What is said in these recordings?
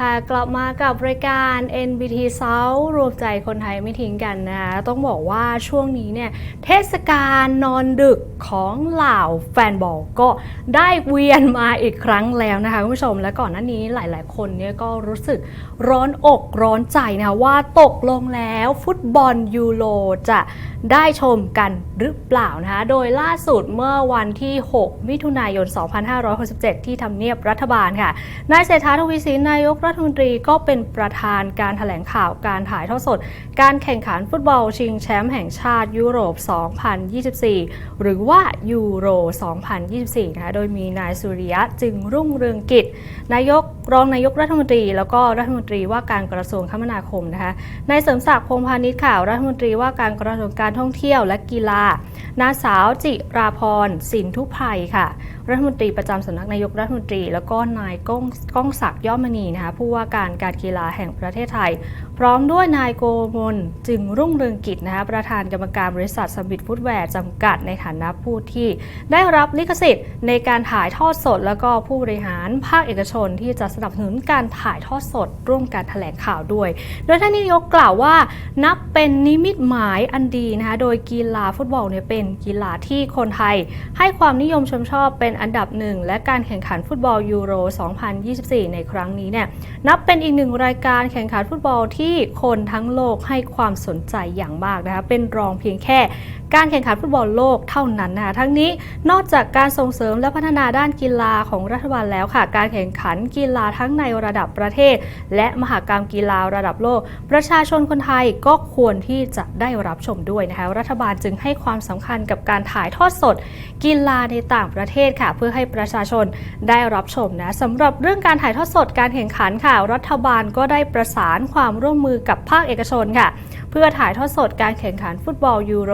ค่ะกลับมากับรายการ NBT South รวมใจคนไทยไม่ทิ้งกันนะคะต้องบอกว่าช่วงนี้เนี่ยเทศกาลนอนดึกของเหล่าแฟนบอลก็ได้เวียนมาอีกครั้งแล้วนะคะคุณผู้ชมและก่อนหน้านี้หลาย ๆ คนเนี่ยก็รู้สึกร้อนอกร้อนใจนะคะว่าตกลงแล้วฟุตบอลยูโรจะได้ชมกันหรือเปล่านะคะโดยล่าสุดเมื่อวันที่ 6 มิถุนายน 2567 ที่ทำเนียบรัฐบาลค่ะนายเศรษฐาทวีสินนายกรัฐมนตรีก็เป็นประธานการถแถลงข่าวการถ่ายทอดสด การแข่งขันฟุตบอลชิงแชมป์แห่งชาติยุโรป 2024 หรือว่ายูโร 2024 นะคะ โดยมีนายสุริยะจึงรุ่งเรืองกิจ นายกรองนายกรัฐมนตรี แล้วก็รัฐมนตรีว่าการกระทรวงคมนาคมนะคะนายเสริมศักดิ์พงพาณิชย์ข่าวรัฐมนตรีว่าการกระทรวงการท่องเที่ยวและกีฬานางสาวจิราพรสินทุภัยค่ะ รัฐมนตรีประจำสำนักนายกรัฐมนตรี แล้วก็นายก้องก้องศักดิ์ย่อมมณีนะคะผู้ว่าการการกีฬาแห่งประเทศไทย พร้อมด้วยนายโกมลจึงรุ่งเรืองกิจนะคะประธานกรรมการบริษัทสมิธฟุตแวร์จำกัดในฐานะผู้ที่ ได้รับลิขสิทธิ์ในการถ่ายทอดสด แล้วก็ผู้บริหารภาคเอกชนที่จะสนับสนุนการถ่ายทอดสด ร่วมการแถลงข่าวด้วย โดยท่านนายกกล่าวว่า นับเป็นนิมิตหมายอันดีนะคะโดยกีฬาฟุตบอลเนี่ยเป็นกีฬาที่คนไทย ให้ความนิยมชมชอบเป็นอันดับหนึ่งและการแข่งขันฟุตบอลยูโร 2024 ในครั้งนี้เนี่ยนับเป็นอีกหนึ่งรายการแข่งขันฟุตบอลที่คนทั้งโลกให้ความสนใจอย่างมากนะคะเป็นรองเพียงแค่ การแข่งขันฟุตบอลโลกเท่านั้นนะคะทั้งนี้นอกจากการส่งเสริมและพัฒนาด้านกีฬาของรัฐบาลแล้วค่ะ การแข่งขันกีฬาทั้งในระดับประเทศ และมหากรรมกีฬาระดับโลก ประชาชนคนไทยก็ควรที่จะได้รับชมด้วยนะคะรัฐบาลจึงให้ความสำคัญกับการถ่ายทอดสด กีฬาในต่างประเทศค่ะ เพื่อให้ประชาชนได้รับชมนะสำหรับเรื่องการถ่ายทอดสดการแข่งขันค่ะ รัฐบาลก็ได้ประสานความร่วมมือกับภาคเอกชนค่ะ เพื่อถ่ายทอดสดการแข่งขันฟุตบอลยูโร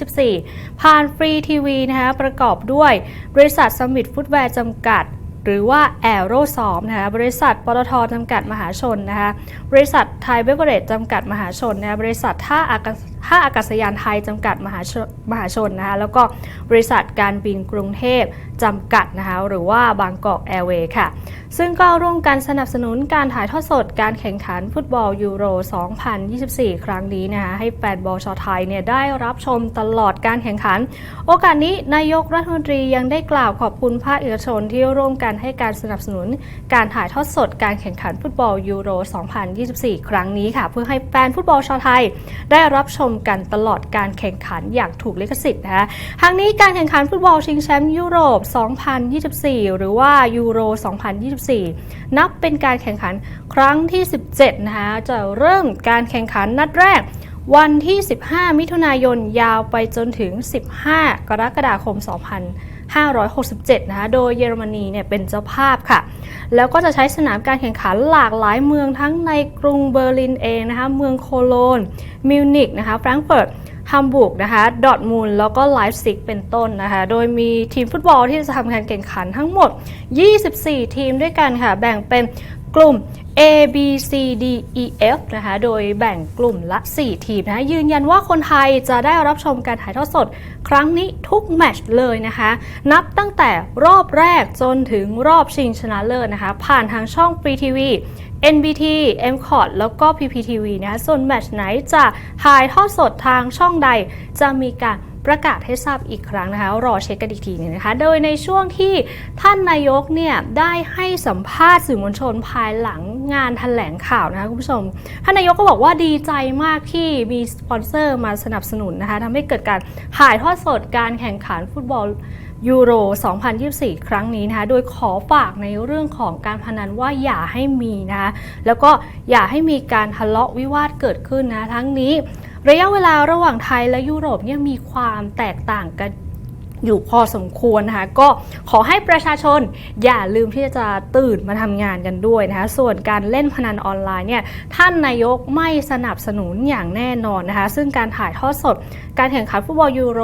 2024 ผ่านฟรีทีวีนะคะประกอบด้วยบริษัทสมิธฟุตแวร์จำกัดหรือว่าแอโรซอมนะคะบริษัทปตทจำกัดมหาชนนะคะบริษัทไทยเบเวอเรจจำกัดมหาชนนะคะบริษัทท่าอากาศ ท่าอากาศยานไทยจำกัดมหาชนมหาชนนะคะแล้วก็บริษัทการบินกรุงเทพจำกัดนะคะหรือว่าบางกอกแอร์เวย์ค่ะ ซึ่งก็ร่วมกันสนับสนุนการถ่ายทอดสดการแข่งขันฟุตบอลยูโร 2024 ครั้งนี้นะคะให้แฟนบอลชาวไทยเนี่ยได้รับชมตลอดการแข่งขัน โอกาสนี้นายกรัฐมนตรียังได้กล่าวขอบคุณภาคเอกชนที่ร่วมกันให้การสนับสนุนการถ่ายทอดสดการแข่งขันฟุตบอลยูโร 2024 ครั้งนี้ค่ะ เพื่อให้แฟนฟุตบอลชาวไทย ได้รับชมกันตลอดการแข่งขันอย่างถูกลิขสิทธิ์นะคะทางนี้การแข่งขันฟุตบอลชิงแชมป์ยุโรป 2024 หรือว่ายูโร 2024 นับเป็นการแข่งขันครั้งที่ 17 นะคะจะเริ่มการแข่งขันนัดแรกวันที่ 15 มิถุนายนยาวไปจนถึง 15 กรกฎาคม 2567 นะคะ โดยเยอรมนีเนี่ยเป็นเจ้าภาพค่ะ แล้วก็จะใช้สนามการแข่งขันหลากหลายเมืองทั้งในกรุงเบอร์ลินเองนะคะ เมืองโคโลน มิวนิกนะคะ แฟรงก์เฟิร์ตฮัมบูร์กนะคะ ดอทมูล แล้วก็ไลฟ์ซิกเป็นต้นนะคะ โดยมีทีมฟุตบอลที่จะทำการแข่งขันทั้งหมด 24 ทีมด้วยกันค่ะ แบ่งเป็นกลุ่ม A B C D E F นะคะ โดยแบ่งกลุ่มละ 4 ทีมนะะยืนยันว่าคนไทยจะได้รับชมการถ่ายทอดสด ครั้งนี้ทุกแมตช์เลยนะคะ นับตั้งแต่รอบแรกจนถึงรอบชิงชนะเลิศนะคะ ผ่านทางช่องฟรีทีวี NBT m c o t แล้วก็ PPTV นะคะส่วนแมตช์ไหนจะถ่ายทอดสดทางช่องใดจะมีการ ประกาศให้ทราบอีกครั้งนะคะ รอเช็คกันอีกทีหนึงนะคะ โดยในช่วงที่ท่านนายกเนี่ยได้ให้สัมภาษณ์สื่อมวลชนภายหลังงานแถลงข่าวนะคะคุณผู้ชม ท่านนายกก็บอกว่าดีใจมากที่มีสปอนเซอร์มาสนับสนุนนะคะทำให้เกิดการถ่ายทอดสดการแข่งขันฟุตบอลยูโร 2024 ครั้งนี้นะคะ โดยขอฝากในเรื่องของการพนันว่าอย่าให้มีนะคะ แล้วก็อย่าให้มีการทะเลาะวิวาทเกิดขึ้นนะ ทั้งนี้ ระยะเวลาระหว่างไทยและยุโรปเนี่ยมีความแตกต่างกัน อยู่พอสมควรนะคะก็ขอให้ประชาชนอย่าลืมที่จะตื่นมาทำงานกันด้วยนะคะส่วนการเล่นพนันออนไลน์เนี่ยท่านนายกไม่สนับสนุนอย่างแน่นอนนะคะซึ่งการถ่ายทอดสด การแข่งขันฟุตบอลยูโร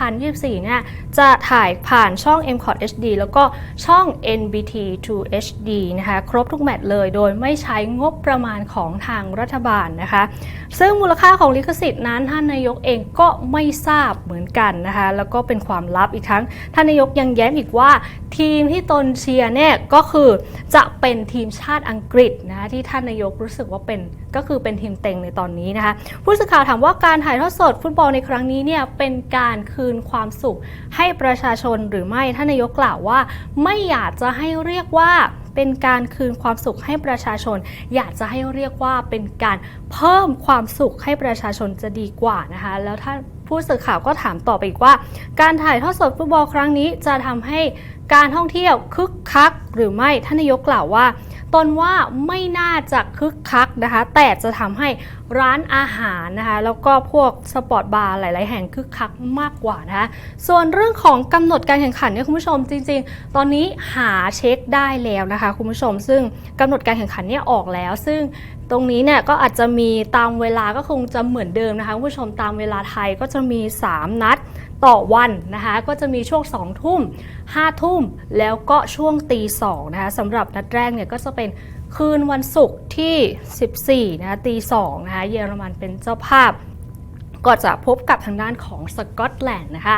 2024 เนี่ยจะถ่ายผ่านช่อง m c o t HD แล้วก็ช่อง NBT 2 HD นะคะครบทุกแมตช์เลยโดยไม่ใช้งบประมาณของทางรัฐบาลนะคะซึ่งมูลค่าของลิขสิทธิ์นั้นท่านนายกเองก็ไม่ทราบเหมือนกันนะคะแล้วก็เป็นความความลับอีกทั้งท่านนายกยังแย้มอีกว่า ทีมที่ตนเชียร์เนี่ยก็คือจะเป็นทีมชาติอังกฤษนะคะที่ท่านนายกรู้สึกว่าเป็นก็คือเป็นทีมเต็งในตอนนี้นะคะผู้สื่อข่าวถามว่าการถ่ายทอดสดฟุตบอลในครั้งนี้เนี่ยเป็นการคืนความสุขให้ประชาชนหรือไม่ท่านนายกกล่าวว่า ไม่อยากจะให้เรียกว่า เป็นการคืนความสุขให้ประชาชน อยากจะให้เรียกว่าเป็นการเพิ่มความสุขให้ประชาชนจะดีกว่านะคะ แล้วถ้าผู้สื่อข่าวก็ถามต่อไปอีกว่า การถ่ายทอดสดฟุตบอลครั้งนี้จะทำให้การท่องเที่ยวคึกคักหรือไม่ท่านนายกกล่าวว่า ตนว่าไม่น่าจะคึกคักนะคะ แต่จะทำให้ร้านอาหารนะคะ แล้วก็พวกสปอร์ตบาร์หลาย ๆ แห่งคึกคักมากกว่านะคะส่วนเรื่องของกำหนดการแข่งขันเนี่ยคุณผู้ชมจริง ๆ ตอนนี้หาเช็คได้แล้วนะคะคุณผู้ชม ซึ่งกำหนดการแข่งขันเนี่ยออกแล้ว ซึ่งตรงนี้เนี่ยก็อาจจะมีตามเวลาก็คงจะเหมือนเดิมนะคะคุณผู้ชมตามเวลาไทยก็จะมี 3 นัดต่อวันนะคะก็จะมีช่วง 2 ทุ่ม 5 ทุ่ม แล้วก็ช่วงตี2นะคะสำหรับนัดแรกเนี่ยก็จะเป็นคืนวันศุกร์ที่ 14นะคะตี2นะคะเยอรมันเป็นเจ้าภาพ ก็จะพบกับทางด้านของสกอตแลนด์นะคะ